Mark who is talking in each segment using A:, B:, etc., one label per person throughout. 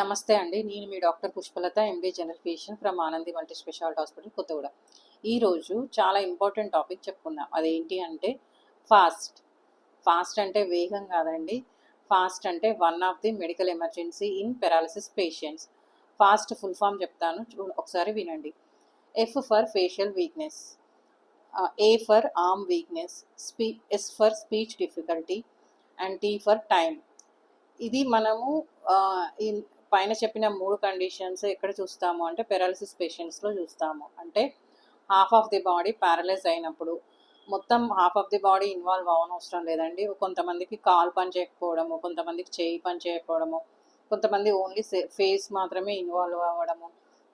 A: నమస్తే అండి. నేను మీ doctor Pushpalatha MD general physician from Anandi multi speciality hospital Kothaguda ఈరోజు చాలా ఇంపార్టెంట్ టాపిక్ చెప్పుకుందాం. అదేంటి అంటే ఫాస్ట్. ఫాస్ట్ అంటే వేగం కాదండి. ఫాస్ట్ అంటే one of the medical emergency in paralysis patients fast full form చెప్తాను. ఒకసారి వినండి. F for facial weakness A for arm weakness స్పీ S for speech difficulty and T for time ఇది మనము పైన చెప్పిన మూడు కండిషన్స్ ఎక్కడ చూస్తాము అంటే పెరాలసిస్ పేషెంట్స్లో చూస్తాము. అంటే half of the body paralyse అయినప్పుడు మొత్తం half of the body involve అవ్వనవసరం లేదండి. కొంతమందికి కాలు పని చేయకపోవడము కొంతమందికి చేయి పని చేయకపోవడము కొంతమంది ఓన్లీ ఫేస్ మాత్రమే ఇన్వాల్వ్ అవ్వడము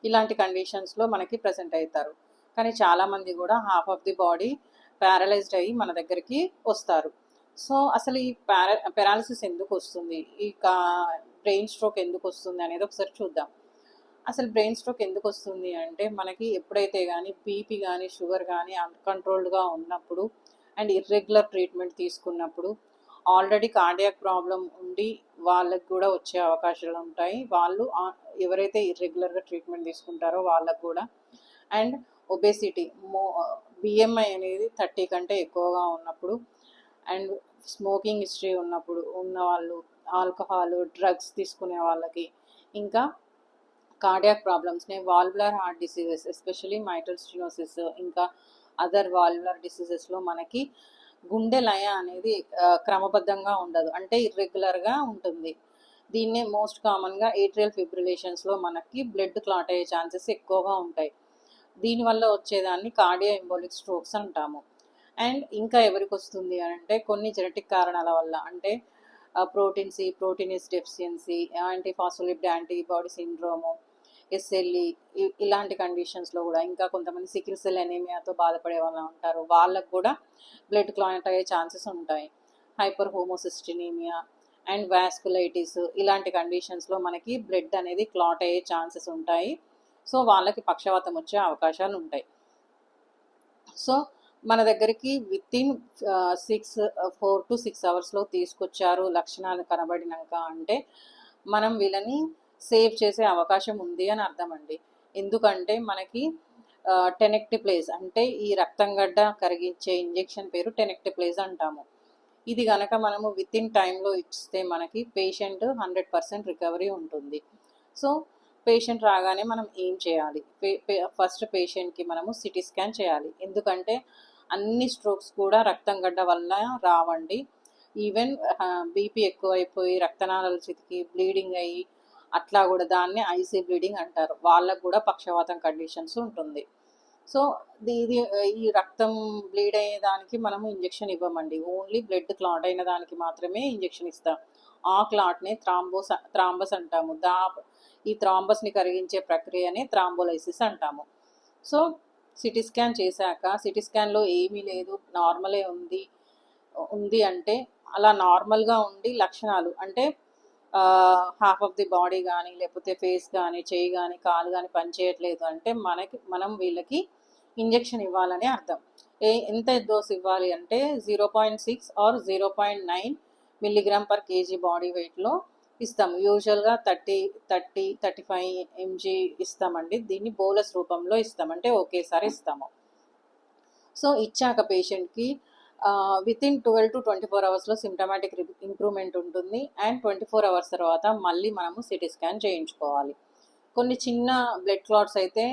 A: ఇలాంటి కండిషన్స్లో మనకి ప్రజెంట్ అవుతారు కానీ చాలామంది కూడా half of the body paralysed అయ్యి మన దగ్గరికి వస్తారు. సో అసలు ఈ పారా పెరాలసిస్ ఎందుకు వస్తుంది? ఈ కా బ్రెయిన్ స్ట్రోక్ ఎందుకు వస్తుంది అనేది ఒకసారి చూద్దాం. అసలు బ్రెయిన్ స్ట్రోక్ ఎందుకు వస్తుంది అంటే మనకి ఎప్పుడైతే కానీ బీపీ కానీ షుగర్ కానీ అన్కంట్రోల్డ్గా ఉన్నప్పుడు అండ్ ఇర్రెగ్యులర్ ట్రీట్మెంట్ తీసుకున్నప్పుడు ఆల్రెడీ కార్డియాక్ ప్రాబ్లం ఉండి వాళ్ళకి కూడా వచ్చే అవకాశాలు ఉంటాయి. వాళ్ళు ఎవరైతే ఇర్రెగ్యులర్గా ట్రీట్మెంట్ తీసుకుంటారో వాళ్ళకు కూడా. అండ్ ఒబేసిటీ మో బిఎంఐ అనేది థర్టీ కంటే ఎక్కువగా ఉన్నప్పుడు అండ్ స్మోకింగ్ హిస్టరీ ఉన్నప్పుడు ఉన్న వాళ్ళు ఆల్కహాల్ డ్రగ్స్ తీసుకునే వాళ్ళకి. ఇంకా కార్డియాక్ ప్రాబ్లమ్స్ని valvular heart diseases especially mitral stenosis ఇంకా అదర్ వాల్వులర్ డిసీజెస్లో మనకి గుండె లయ అనేది క్రమబద్ధంగా ఉండదు. అంటే ఇర్రెగ్యులర్గా ఉంటుంది. దీన్నే మోస్ట్ కామన్గా ఏట్రియల్ ఫిబ్రిలేషన్స్లో మనకి బ్లడ్ క్లాట్ అయ్యే ఛాన్సెస్ ఎక్కువగా ఉంటాయి. దీనివల్ల వచ్చేదాన్ని కార్డియో ఎంబోలిక్ స్ట్రోక్స్ అంటాము. అండ్ ఇంకా ఎవరికి వస్తుంది అని అంటే కొన్ని జెనెటిక్ కారణాల వల్ల. అంటే protein C protein S deficiency anti phospholipid antibody syndrome SLE ఇలాంటి కండిషన్స్లో కూడా ఇంకా కొంతమంది సికిల్ సెల్ ఎనీమియాతో బాధపడే వాళ్ళు ఉంటారు. వాళ్ళకు కూడా బ్లడ్ క్లాట్ అయ్యే ఛాన్సెస్ ఉంటాయి. హైపర్ హోమోసిస్టినీమియా అండ్ వాస్కులైటిస్ ఇలాంటి కండిషన్స్లో మనకి బ్లడ్ అనేది క్లాట్ అయ్యే ఛాన్సెస్ ఉంటాయి. సో వాళ్ళకి పక్షవాతం వచ్చే అవకాశాలు ఉంటాయి. సో మన దగ్గరికి within six four to six అవర్స్లో తీసుకొచ్చారు. లక్షణాలు కనబడినాక అంటే మనం వీళ్ళని సేవ్ చేసే అవకాశం ఉంది అని అర్థం అండి ఎందుకంటే మనకి టెనెక్టిప్లేస్ అంటే ఈ రక్తం గడ్డ కరిగించే ఇంజెక్షన్ పేరు టెనెక్టిప్లేస్ అంటాము. ఇది కనుక మనము విత్ ఇన్ టైంలో ఇస్తే మనకి పేషెంట్ హండ్రెడ్ పర్సెంట్ రికవరీ ఉంటుంది. సో పేషెంట్ రాగానే మనం ఏం చేయాలి? ఫస్ట్ పేషెంట్కి మనము సిటీ స్కాన్ చేయాలి. ఎందుకంటే అన్ని స్ట్రోక్స్ కూడా రక్తం గడ్డ వల్ల రావండి. ఈవెన్ బీపీ ఎక్కువైపోయి రక్తనాళాలు చితికి బ్లీడింగ్ అయ్యి అట్లా కూడా దాన్ని ఐసీ బ్లీడింగ్ అంటారు. వాళ్ళకు కూడా పక్షవాతం కండిషన్స్ ఉంటుంది. సో ఇది ఈ రక్తం బ్లీడ్ అయ్యే దానికి మనము ఇంజెక్షన్ ఇవ్వమండి. ఓన్లీ బ్లడ్ క్లాట్ అయిన దానికి మాత్రమే ఇంజెక్షన్ ఇస్తాం. ఆ క్లాట్ని థ్రాంబోస్ థ్రాంబస్ అంటాము. దా ఈ థ్రాంబస్ని కరిగించే ప్రక్రియనే థ్రాంబోలైసిస్ అంటాము. సో సిటీ స్కాన్ చేశాక సిటీ స్కాన్లో ఏమీ లేదు నార్మలే ఉంది ఉంది అంటే అలా నార్మల్గా ఉండి లక్షణాలు అంటే హాఫ్ ఆఫ్ ది బాడీ కానీ లేకపోతే ఫేస్ కానీ చేయి కానీ కాలు కానీ పనిచేయట్లేదు అంటే మనకి మనం వీళ్ళకి ఇంజెక్షన్ ఇవ్వాలని అర్థం. ఏ ఎంత డోస్ ఇవ్వాలి అంటే zero point six or zero point nine milligram per kg body వెయిట్లో ఇస్తాము. యూజువల్గా thirty thirty thirty five mg ఇస్తామండి. దీన్ని బోలస్ రూపంలో ఇస్తామంటే ఒకేసారి ఇస్తాము. సో ఇచ్చాక పేషెంట్కి within twelve to twenty four అవర్స్లో సిమ్టమాటిక్ ఇంప్రూవ్మెంట్ ఉంటుంది. అండ్ ట్వంటీ ఫోర్ అవర్స్ తర్వాత మళ్ళీ మనము సిటీ స్కాన్ చేయించుకోవాలి. కొన్ని చిన్న బ్లడ్ క్లాట్స్ అయితే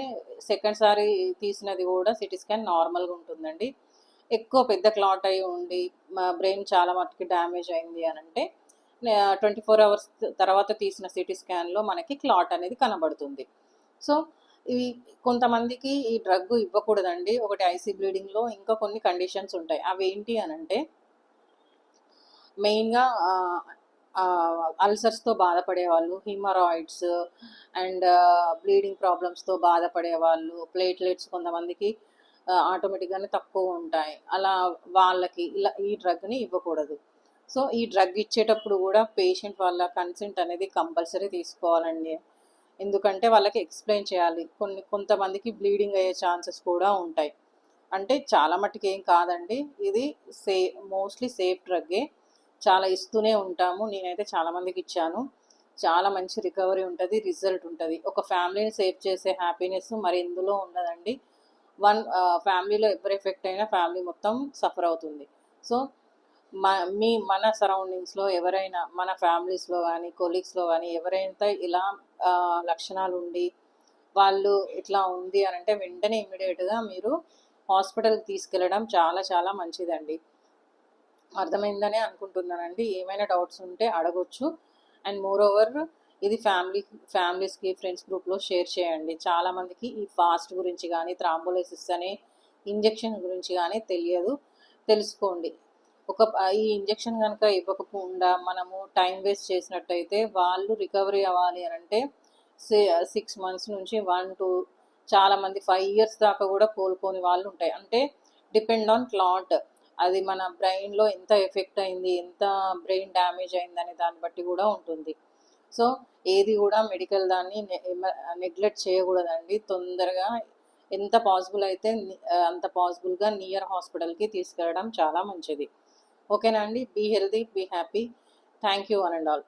A: సెకండ్ సారి తీసినది కూడా సిటీ స్కాన్ నార్మల్గా ఉంటుందండి. ఎక్కువ పెద్ద క్లాట్ అయి ఉండి మా బ్రెయిన్ చాలా మట్టుకి డ్యామేజ్ అయింది అని అంటే ట్వంటీ ఫోర్ అవర్స్ తర్వాత తీసిన సిటీ స్కాన్లో మనకి క్లాట్ అనేది కనబడుతుంది. సో ఇవి కొంతమందికి ఈ డ్రగ్ ఇవ్వకూడదండి. ఒకటి ఐసీ బ్లీడింగ్లో ఇంకా కొన్ని కండిషన్స్ ఉంటాయి. అవి ఏంటి అని అంటే మెయిన్గా అల్సర్స్తో బాధపడే వాళ్ళు హిమరాయిడ్స్ అండ్ బ్లీడింగ్ ప్రాబ్లమ్స్తో బాధపడే వాళ్ళు ప్లేట్లెట్స్ కొంతమందికి ఆటోమేటిక్గానే తక్కువ ఉంటాయి. అలా వాళ్ళకి ఇలా ఈ డ్రగ్ని ఇవ్వకూడదు. సో ఈ డ్రగ్ ఇచ్చేటప్పుడు కూడా పేషెంట్ వాళ్ళ కన్సెంట్ అనేది కంపల్సరీ తీసుకోవాలండి. ఎందుకంటే వాళ్ళకి ఎక్స్ప్లెయిన్ చేయాలి. కొన్ని కొంతమందికి బ్లీడింగ్ అయ్యే ఛాన్సెస్ కూడా ఉంటాయి. అంటే చాలా మట్టుకు ఏం కాదండి. ఇది సే మోస్ట్లీ సేఫ్ డ్రగ్గే. చాలా ఇస్తూనే ఉంటాము. నేనైతే చాలామందికి ఇచ్చాను. చాలా మంచి రికవరీ ఉంటుంది రిజల్ట్ ఉంటుంది. ఒక ఫ్యామిలీని సేవ్ చేసే హ్యాపీనెస్ మరి ఇందులో ఉండదండి వన్ ఫ్యామిలీలో ఎవరు ఎఫెక్ట్ అయినా ఫ్యామిలీ మొత్తం సఫర్ అవుతుంది. సో మా మీ మన సరౌండింగ్స్లో ఎవరైనా మన ఫ్యామిలీస్లో కానీ కొలీగ్స్లో కానీ ఎవరైనా ఇలా లక్షణాలు ఉండి వాళ్ళు ఇట్లా ఉంది అని అంటే వెంటనే ఇమ్మీడియట్గా మీరు హాస్పిటల్కి తీసుకెళ్ళడం చాలా చాలా మంచిదండి. అర్థమైందనే అనుకుంటున్నానండి. ఏమైనా డౌట్స్ ఉంటే అడగొచ్చు. అండ్ మోర్ ఓవర్ ఇది ఫ్యామిలీ ఫ్యామిలీస్కి ఫ్రెండ్స్ గ్రూప్లో షేర్ చేయండి. చాలామందికి ఈ ఫాస్ట్ గురించి కానీ థ్రాంబోలైసిస్ అనే ఇంజెక్షన్ గురించి కానీ తెలియదు. తెలుసుకోండి. ఒక ఈ ఇంజెక్షన్ కనుక ఇవ్వకుండా మనము టైం వేస్ట్ చేసినట్టయితే వాళ్ళు రికవరీ అవ్వాలి అని అంటే సిక్స్ మంత్స్ నుంచి వన్ టూ చాలా మంది ఫైవ్ ఇయర్స్ దాకా కూడా కోలుకోని వాళ్ళు ఉంటాయి. అంటే డిపెండ్ ఆన్ క్లాట్. అది మన బ్రెయిన్లో ఎంత ఎఫెక్ట్ అయింది ఎంత బ్రెయిన్ డ్యామేజ్ అయింది అనే దాన్ని బట్టి కూడా ఉంటుంది. సో ఏది కూడా మెడికల్ దాన్ని నెగ్లెక్ట్ చేయకూడదండి. తొందరగా ఎంత పాసిబుల్ అయితే అంత పాసిబుల్గా నియర్ హాస్పిటల్కి తీసుకెళ్ళడం చాలా మంచిది. ఓకేనా అండి? Be healthy be happy. Thank you one and all.